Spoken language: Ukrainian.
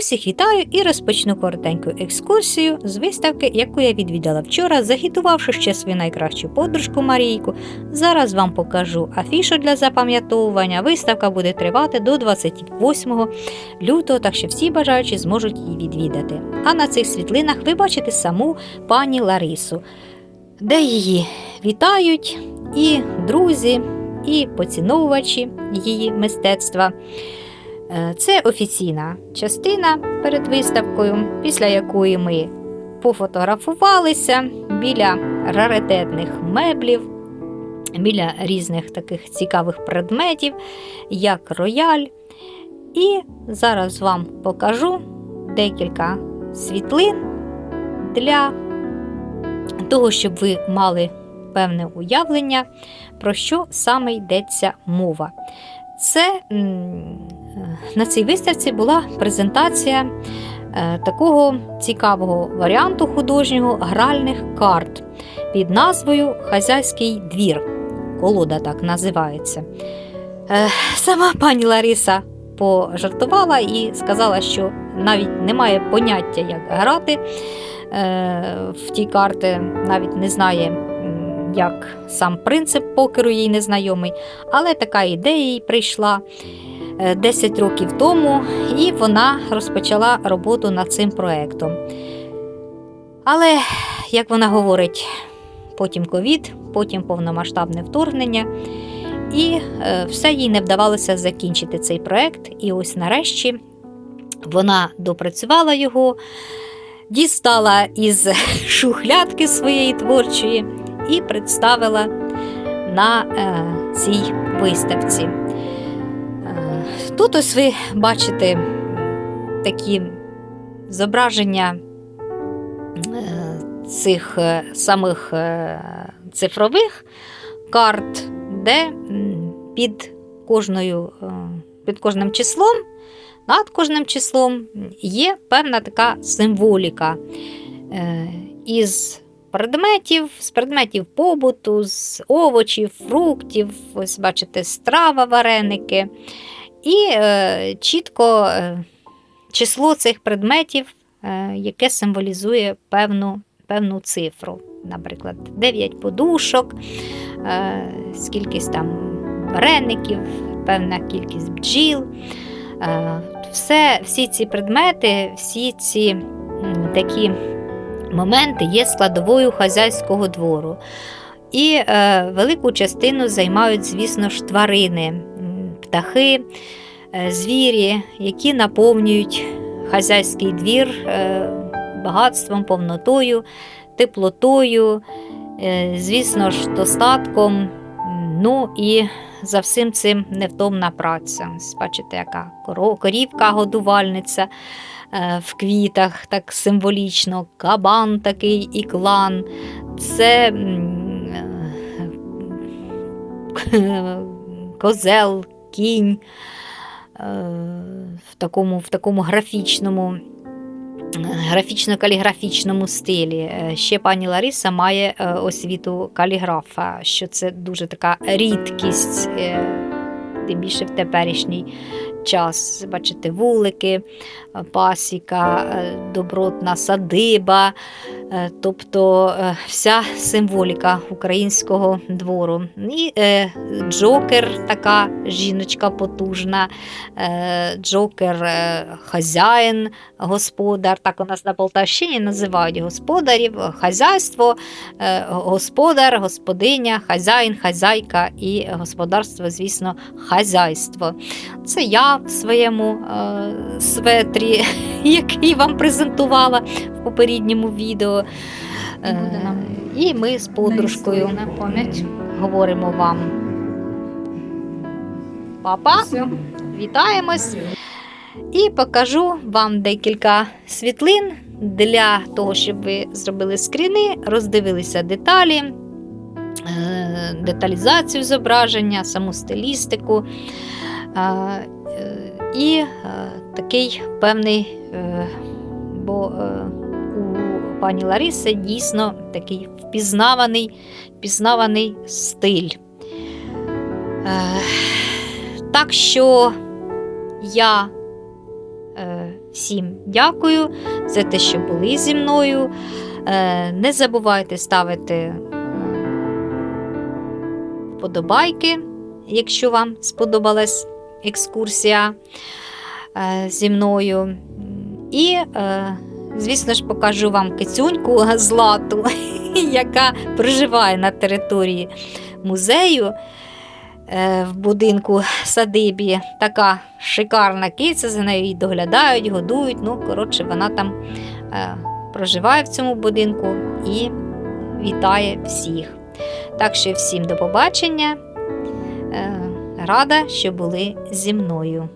Усіх вітаю і розпочну коротеньку екскурсію з виставки, яку я відвідала вчора, загітувавши ще свою найкращу подружку Марійку. Зараз вам покажу афішу для запам'ятовування. Виставка буде тривати до 28 лютого, так що всі бажаючі зможуть її відвідати. А на цих світлинах ви бачите саму пані Ларису, де її вітають і друзі, і поціновувачі її мистецтва. Е, Це офіційна частина перед виставкою, після якої ми пофотографувалися біля раритетних меблів, біля різних таких цікавих предметів, як рояль. І зараз вам покажу декілька світлин для того, щоб ви мали певне уявлення, про що саме йдеться мова. Це на цій виставці була презентація е, такого цікавого варіанту художнього гральних карт під назвою Хазяйський двір. Колода так називається. Е, Сама пані Лариса пожартувала і сказала, що навіть немає поняття, як грати е, в ті карти, навіть не знає, як сам принцип покеру їй незнайомий, але така ідея їй прийшла 10 років тому, і вона розпочала роботу над цим проєктом. Але, як вона говорить, потім ковід, потім повномасштабне вторгнення. І е, все їй не вдавалося закінчити цей проект. І ось нарешті вона допрацювала його, дістала із шухлядки своєї творчої і представила на е, цій виставці. Тут ось ви бачите такі зображення е, цих е, самих е, цифрових карт, де під кожною, під кожним числом, над кожним числом є певна така символіка із предметів, з предметів побуту, з овочів, фруктів, ось бачите, страва, вареники. І е, чітко е, число цих предметів, е, яке символізує певну, певну цифру. Наприклад, 9 подушок, е, скількись там вареників, певна кількість бджіл. Е, Все, всі ці предмети, всі ці такі моменти є складовою хазяйського двору. І е, велику частину займають, звісно ж, тварини, птахи, е, звірі, які наповнюють хазяйський двір е, багатством, повнотою, теплотою, е, звісно ж, достатком. Ну і за всім цим невтомна праця. Бачите, яка корівка годувальниця в квітах, так символічно, кабан такий і клан. Це козел, кінь е, в такому, в такому графічному. Графічно-каліграфічному стилі. Е, Ще пані Лариса має е, освіту каліграфа, що це дуже така рідкість, тим більше в теперішній час. Бачите, вулики, пасіка, добротна садиба, тобто е, вся символіка українського двору. І е, Джокер, така жіночка потужна, е, Джокер е, хазяїн, господар. Так у нас на Полтавщині називають господарів, хазяйство, е, господар, господиня, хазяїн, хазяйка і господарство, звісно, хазяйство. Це я в своєму е, светрі, який вам презентувала в попередньому відео. Е, Буде нам і ми з подружкою на пам'ять. говоримо вам. Папа, вітаємось! І покажу вам декілька світлин для того, щоб ви зробили скріни, роздивилися деталі, е, деталізацію зображення, саму стилістику. Е, І такий певний, бо пані Лариси дійсно такий впізнаваний, впізнаваний стиль. Е, Так що я е, всім дякую за те, що були зі мною. Е, Не забувайте ставити вподобайки, якщо вам сподобалась екскурсія зі мною. І, звісно ж, покажу вам кицюньку злату, яка проживає на території музею е, в будинку садибі. Така шикарна киця, за нею і доглядають, годують. Ну, коротше, вона там е, проживає в цьому будинку і вітає всіх. Так що всім до побачення. Е, Рада, що були зі мною.